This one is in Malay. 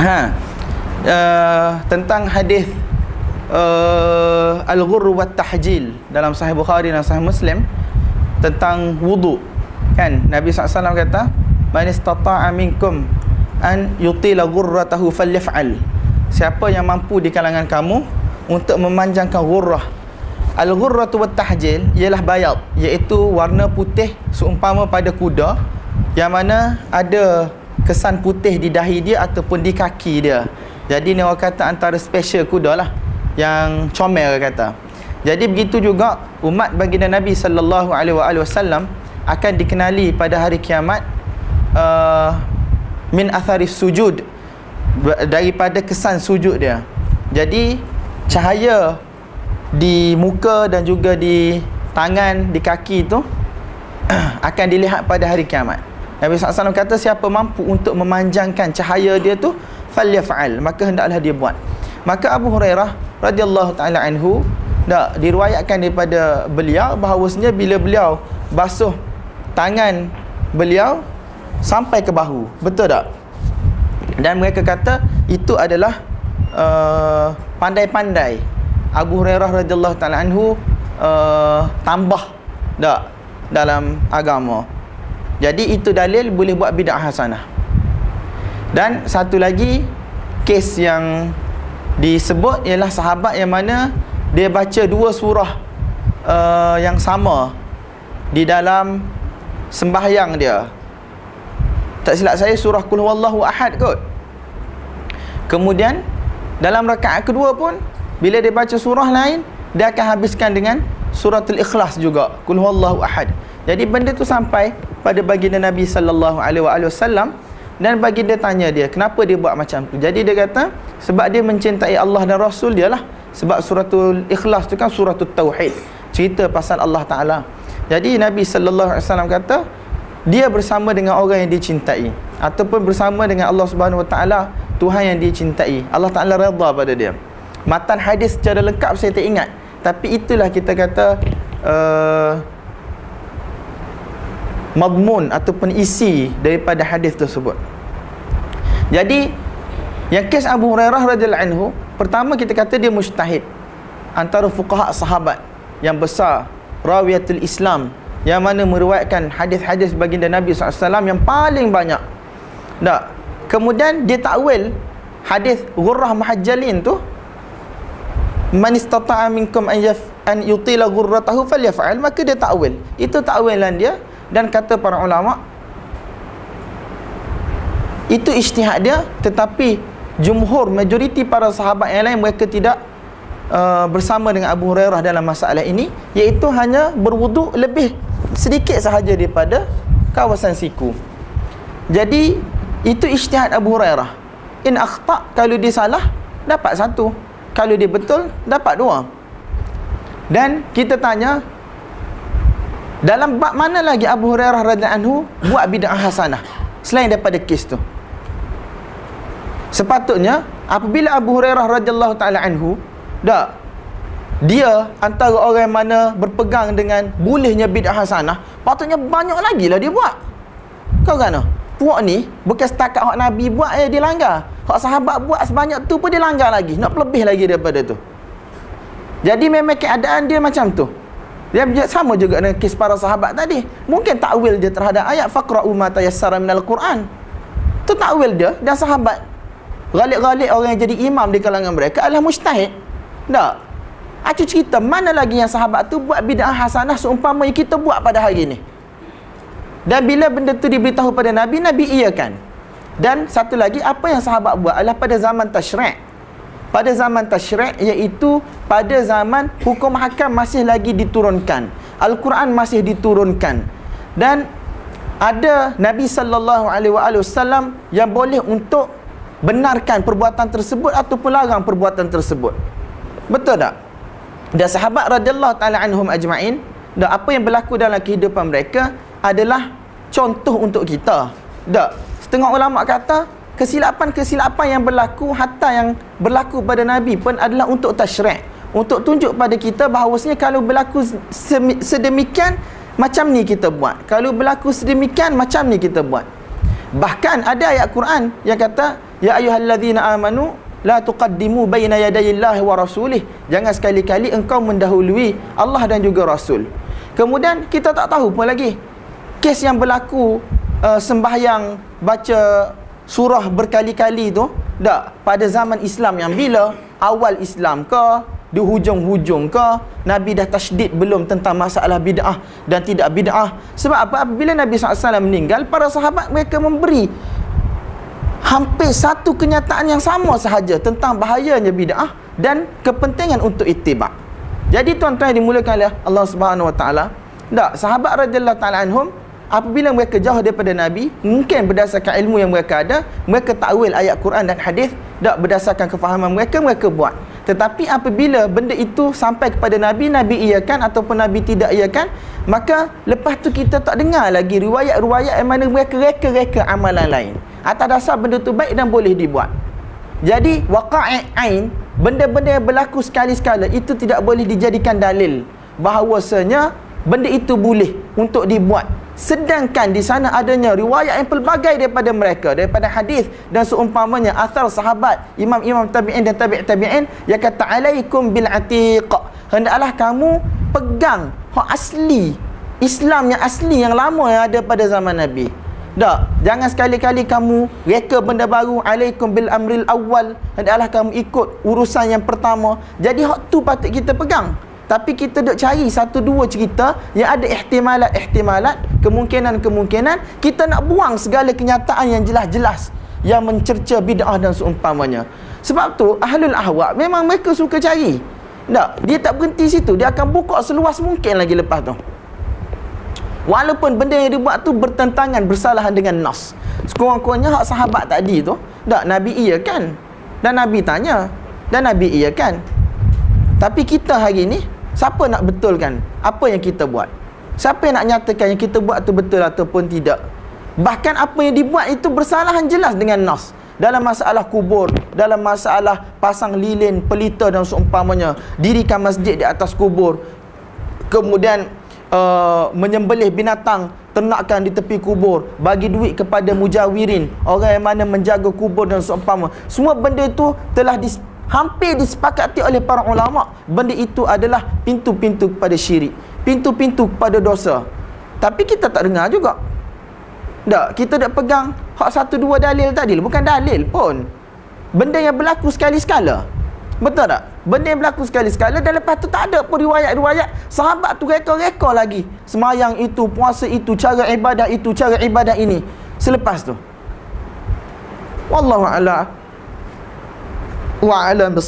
ha. Uh, tentang hadis uh, al-ghurr wa tahjil dalam sahih Bukhari dan sahih Muslim tentang wudu. Kan? Nabi SAW kata man istata'a minkum an yutila ghurratahu falyaf'al. Siapa yang mampu di kalangan kamu untuk memanjangkan ghurrah. Al-ghurratu wat tahjil ialah bayad iaitu warna putih seumpama pada kuda yang mana ada kesan putih di dahi dia ataupun di kaki dia jadi ni orang kata antara special kuda lah yang comel kata jadi begitu juga umat baginda Nabi sallallahu alaihi wasallam akan dikenali pada hari kiamat uh, min athari sujud daripada kesan sujud dia. Jadi cahaya di muka dan juga di tangan, di kaki itu akan dilihat pada hari kiamat. Nabi SAW kata siapa mampu untuk memanjangkan cahaya dia tu falyaf'al. Maka hendaklah dia buat. Maka Abu Hurairah radhiyallahu taala anhu tak diriwayatkan daripada beliau bahawasanya bila beliau basuh tangan beliau sampai ke bahu. Betul tak? Dan mereka kata itu adalah uh, pandai-pandai. Abu Hurairah radhiyallahu taala anhu uh, tambah tak dalam agama jadi itu dalil boleh buat bidah hasanah. Dan satu lagi kes yang disebut ialah sahabat yang mana dia baca dua surah uh, yang sama di dalam sembahyang dia. Tak silap saya surah kul huwallahu ahad kot. Kemudian dalam rakaat kedua pun bila dia baca surah lain dia akan habiskan dengan suratul ikhlas juga kul huwallahu ahad. Jadi benda tu sampai pada baginda Nabi sallallahu alaihi wasallam dan baginda tanya dia kenapa dia buat macam tu? Jadi dia kata sebab dia mencintai Allah dan Rasul dia lah sebab suratul ikhlas tu kan suratul tauhid cerita pasal Allah Taala. Jadi Nabi sallallahu alaihi wasallam kata dia bersama dengan orang yang dicintai ataupun bersama dengan Allah Subhanahu wa taala Tuhan yang dicintai. Allah Taala redha pada dia. Matan hadis secara lengkap saya tak ingat tapi itulah kita kata uh, madmun ataupun isi daripada hadis tersebut jadi yang kes Abu Hurairah radhiyallahu anhu Pertama kita kata dia mujtahid antara fuqaha sahabat yang besar rawiyatul Islam yang mana meriwayatkan hadis-hadis baginda Nabi SAW yang paling banyak. Tak. Kemudian dia takwil hadis ghurrah muhajjalin tu man istata'a minkum an yutila ghurratahu falyaf'al maka dia takwil. Itu takwilan dia dan kata para ulama itu ijtihad dia tetapi jumhur majoriti para sahabat yang lain mereka tidak uh, bersama dengan Abu Hurairah dalam masalah ini iaitu hanya berwuduk lebih sedikit sahaja daripada kawasan siku. Jadi itu ijtihad Abu Hurairah. In akhta kalau dia salah dapat satu. Kalau dia betul dapat dua. Dan kita tanya dalam bab mana lagi Abu Hurairah radhiyallahu anhu buat bid'ah hasanah selain daripada kes tu Sepatutnya apabila Abu Hurairah radhiyallahu taala anhu dak dia antara orang yang mana berpegang dengan bolehnya bid'ah hasanah, patutnya banyak lagi lah dia buat. Kau kan? Puak ni bukan setakat hak Nabi buat eh dia langgar. Hak sahabat buat sebanyak tu pun dia langgar lagi. Nak lebih lagi daripada tu. Jadi memang keadaan dia macam tu. Dia sama juga dengan kes para sahabat tadi. Mungkin takwil dia terhadap ayat faqra'u ma tayassara minal Quran. Tu takwil dia dan sahabat Galik-galik orang yang jadi imam di kalangan mereka adalah mustahid. Tak. Aku cerita mana lagi yang sahabat tu buat bid'ah hasanah seumpama yang kita buat pada hari ini. Dan bila benda tu diberitahu pada Nabi, Nabi iakan. Dan satu lagi, apa yang sahabat buat adalah pada zaman tasyrik. Pada zaman tasyrik, iaitu pada zaman hukum hakam masih lagi diturunkan. Al-Quran masih diturunkan. Dan ada Nabi SAW yang boleh untuk benarkan perbuatan tersebut ataupun larang perbuatan tersebut. Betul tak? Dan sahabat radhiyallahu taala anhum ajma'in, dan apa yang berlaku dalam kehidupan mereka adalah contoh untuk kita. Tak? Setengah ulama kata kesilapan-kesilapan yang berlaku hatta yang berlaku pada Nabi pun adalah untuk tasyrik. Untuk tunjuk pada kita bahawasanya kalau berlaku sedemikian macam ni kita buat. Kalau berlaku sedemikian macam ni kita buat. bahkan ada ayat Quran yang kata ya ayyuhallazina amanu la tuqaddimu baina yadayillahi wa rasulih jangan sekali-kali engkau mendahului Allah dan juga rasul kemudian kita tak tahu pun lagi kes yang berlaku uh, sembahyang baca surah berkali-kali tu tak? Pada zaman Islam yang bila? Awal Islam ke? Di hujung-hujung ke? Nabi dah tasydid belum tentang masalah bid'ah dan tidak bid'ah. Sebab apa? Apabila Nabi SAW meninggal para sahabat mereka memberi hampir satu kenyataan yang sama sahaja tentang bahayanya bid'ah dan kepentingan untuk ittiba. Jadi tuan-tuan dimulakan oleh Allah Subhanahu Wa Taala, tak? Sahabat radhiyallahu taala anhum apabila mereka jauh daripada Nabi, mungkin berdasarkan ilmu yang mereka ada, mereka takwil ayat Quran dan hadis, tak berdasarkan kefahaman mereka mereka buat. Tetapi apabila benda itu sampai kepada Nabi, Nabi iakan ataupun Nabi tidak iakan, maka lepas tu kita tak dengar lagi riwayat-riwayat yang mana mereka reka-reka amalan lain. Atas dasar benda tu baik dan boleh dibuat. Jadi waqa'i ain benda-benda yang berlaku sekali-sekala itu tidak boleh dijadikan dalil bahawasanya benda itu boleh untuk dibuat sedangkan di sana adanya riwayat yang pelbagai daripada mereka daripada hadis dan seumpamanya asal sahabat imam-imam tabi'in dan tabi' tabi'in yang kata alaikum bil atiq hendaklah kamu pegang hak asli Islam yang asli yang lama yang ada pada zaman Nabi tak, jangan sekali-kali kamu reka benda baru alaikum bil amril awal hendaklah kamu ikut urusan yang pertama. Jadi hak tu patut kita pegang. Tapi kita dok cari satu dua cerita yang ada ihtimalat-ihtimalat, kemungkinan-kemungkinan, kita nak buang segala kenyataan yang jelas-jelas yang mencerca bid'ah dan seumpamanya. Sebab tu ahlul ahwa memang mereka suka cari. Tak, dia tak berhenti situ, dia akan buka seluas mungkin lagi lepas tu. Walaupun benda yang dibuat tu bertentangan bersalahan dengan nas. Sekurang-kurangnya hak sahabat tadi tu, tak Nabi iya kan? Dan Nabi tanya, dan Nabi iya kan? Tapi kita hari ni siapa nak betulkan apa yang kita buat? Siapa yang nak nyatakan yang kita buat tu betul ataupun tidak? Bahkan apa yang dibuat itu bersalahan jelas dengan nas. Dalam masalah kubur, dalam masalah pasang lilin, pelita dan seumpamanya, dirikan masjid di atas kubur. Kemudian uh, menyembelih binatang ternakan di tepi kubur bagi duit kepada mujawirin orang yang mana menjaga kubur dan seumpama semua benda itu telah dis, hampir disepakati oleh para ulama benda itu adalah pintu-pintu kepada syirik pintu-pintu kepada dosa tapi kita tak dengar juga tak kita tak pegang hak satu dua dalil tadi bukan dalil pun benda yang berlaku sekali-sekala Betul tak? Benda yang berlaku sekali-sekala dan lepas tu tak ada pun riwayat-riwayat sahabat tu reka-reka lagi. Semayang itu, puasa itu, cara ibadah itu, cara ibadah ini. Selepas tu. Wallahu a'la. Wa a'lam bis